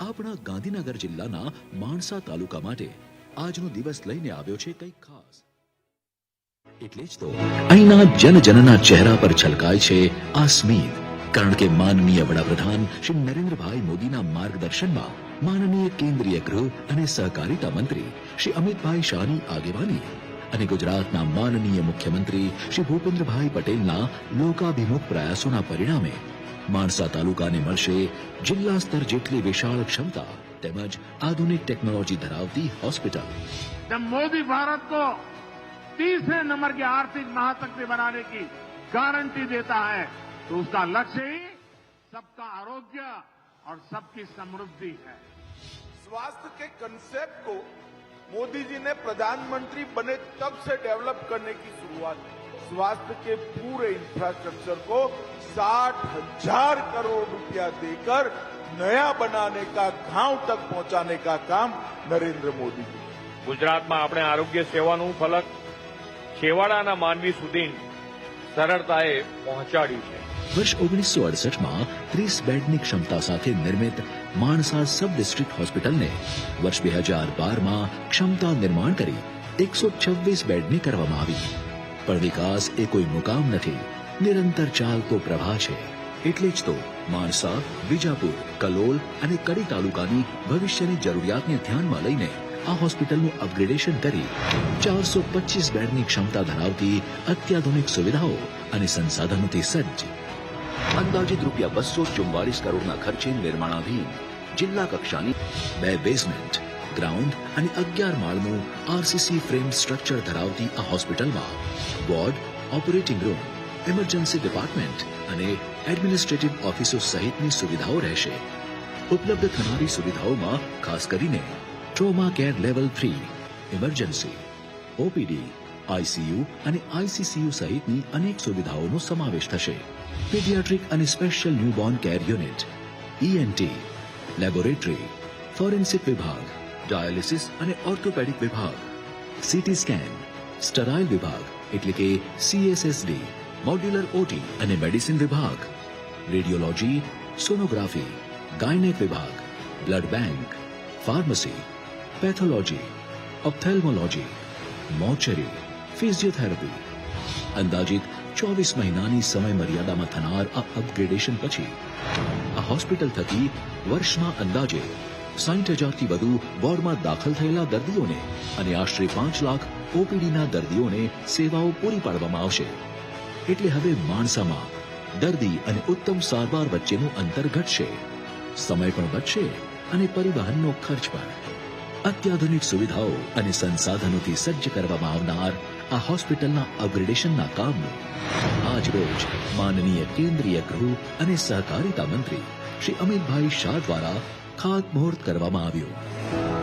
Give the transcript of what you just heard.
આપણા ગાંધીનગર જિલ્લાના માણસા તાલુકા માટે આજનો દિવસ લઈને આવ્યો છે કંઈક ખાસ. એટલે જ તો અહીંના જનજનના ચહેરા પર છલકાય છે આ સ્મિત કારણ કે માનનીય વડાપ્રધાન શ્રી નરેન્દ્રભાઈ મોદીના માર્ગદર્શનમાં માનનીય કેન્દ્રીય ગૃહ અને સહકારિતા મંત્રી શ્રી અમિતભાઈ શાહની આગેવાની અને ગુજરાતના માનનીય મુખ્યમંત્રી શ્રી ભૂપેન્દ્રભાઈ પટેલના લોકાભિમુખ પ્રયાસોના પરિણામે માણસા તાલુકાને મળશે જિલ્લા સ્તર જેટલી વિશાળ ક્ષમતા તેમજ આધુનિક ટેકનોલોજી ધરાવતી હોસ્પિટલ जब मोदी भारत को तीसरे नंबर के आर्थिक महाशक्ति बनाने की गारंटी देता है तो उसका लक्ष्य ही सबका आरोग्य और सबकी समृद्धि है स्वास्थ्य के कंसेप्ट को मोदी जी ने प्रधानमंत्री बने तब से डेवलप करने की शुरुआत की स्वास्थ्य के पूरे इंफ्रास्ट्रक्चर को साठ हजार करोड़ रुपया देकर नया बनाने का गांव तक पहुंचाने का काम नरेंद्र मोदी जी ने ગુજરાતમાં આપણે આરોગ્ય સેવાનું ફલક છેવાડાના માનવી સુધી સરળતાએ પહોંચાડ્યું છે વર્ષ ઓગણીસો અડસઠમાં ત્રીસ બેડની ક્ષમતા સાથે નિર્મિત માણસા સબ ડિસ્ટ્રિક્ટ હોસ્પિટલને વર્ષ બે હજાર બારમાં ક્ષમતા નિર્માણ કરી એકસો છવ્વીસ બેડની કરવામાં આવી પણ વિકાસ એ કોઈ મુકામ નથી. નિરંતર ચાલતો પ્રવાહ છે. એટલે જ તો માણસા, વિજાપુર, કલોલ અને કડી તાલુકાની ભવિષ્યની જરૂરિયાતને ધ્યાનમાં લઈને આ હોસ્પિટલનું અપગ્રેડેશન કરી ચારસો પચીસ બેડની ક્ષમતા ધરાવતી અત્યાધુનિક સુવિધાઓ અને સંસાધનોથી સજ્જ. અંદાજિત રૂપિયા બસો ચુમ્બાલીસ કરોડના ખર્ચે નિર્માણાધીન જિલ્લા કક્ષાની બે બેઝમેન્ટ ગ્રાઉન્ડ અને અગિયાર માળનું આરસીસી ફ્રેમ સ્ટ્રક્ચર ધરાવતી આ હોસ્પિટલમાં ward operating room emergency department અને એડમિનિસ્ટ્રેટિવ ઓફિસો સહિતની સુવિધાઓ રહેશે. ઉપલબ્ધ થનારી સુવિધાઓમાં ખાસ કરીને trauma care level three emergency OPD ICU અને આઈસીસીયુ સહિતની અનેક સુવિધાઓનો સમાવેશ થશે. પીડિયાટ્રિક અને special newborn care unit ENT laboratory forensic વિભાગ ડાયાલિસિસ અને ઓર્થોપેડિક વિભાગ સીટી સ્કેન સ્ટરાઇલ વિભાગ, એટલે કે સીએસએસડી મોડ્યુલર ઓટી અને મેડિસિન વિભાગ રેડિયોલોજી સોનોગ્રાફી ગાયનેક વિભાગ blood bank pharmacy pathology ophthalmology mortuary physiotherapy અંદાજિત ચોવીસ મહિનાની સમય મર્યાદામાં થનાર આ અપગ્રેડેશન પછી આ હોસ્પિટલ થકી વર્ષમાં અંદાજે સાઠ હજારથી વધુ વોર્ડમાં દાખલ થયેલા દર્દીઓને અને આશરે પાંચ લાખ ઓપીડીના દર્દીઓને સેવાઓ પૂરી પાડવામાં આવશે. એટલે હવે માણસામાં દર્દી અને ઉત્તમ સારવાર વચ્ચેનું અંતર ઘટશે. સમય પણ બચશે અને પરિવહનનો ખર્ચ પણ. અત્યાધુનિક સુવિધાઓ અને સંસાધનોથી સજ્જ કરવામાં આવનાર આ હોસ્પિટલના અપગ્રેડેશનના કામનું આજ રોજ માનનીય કેન્દ્રીય ગૃહ અને સહકારિતા મંત્રી શ્રી અમિતભાઈ શાહ દ્વારા ખાતમુહૂર્ત કરવામાં આવ્યું.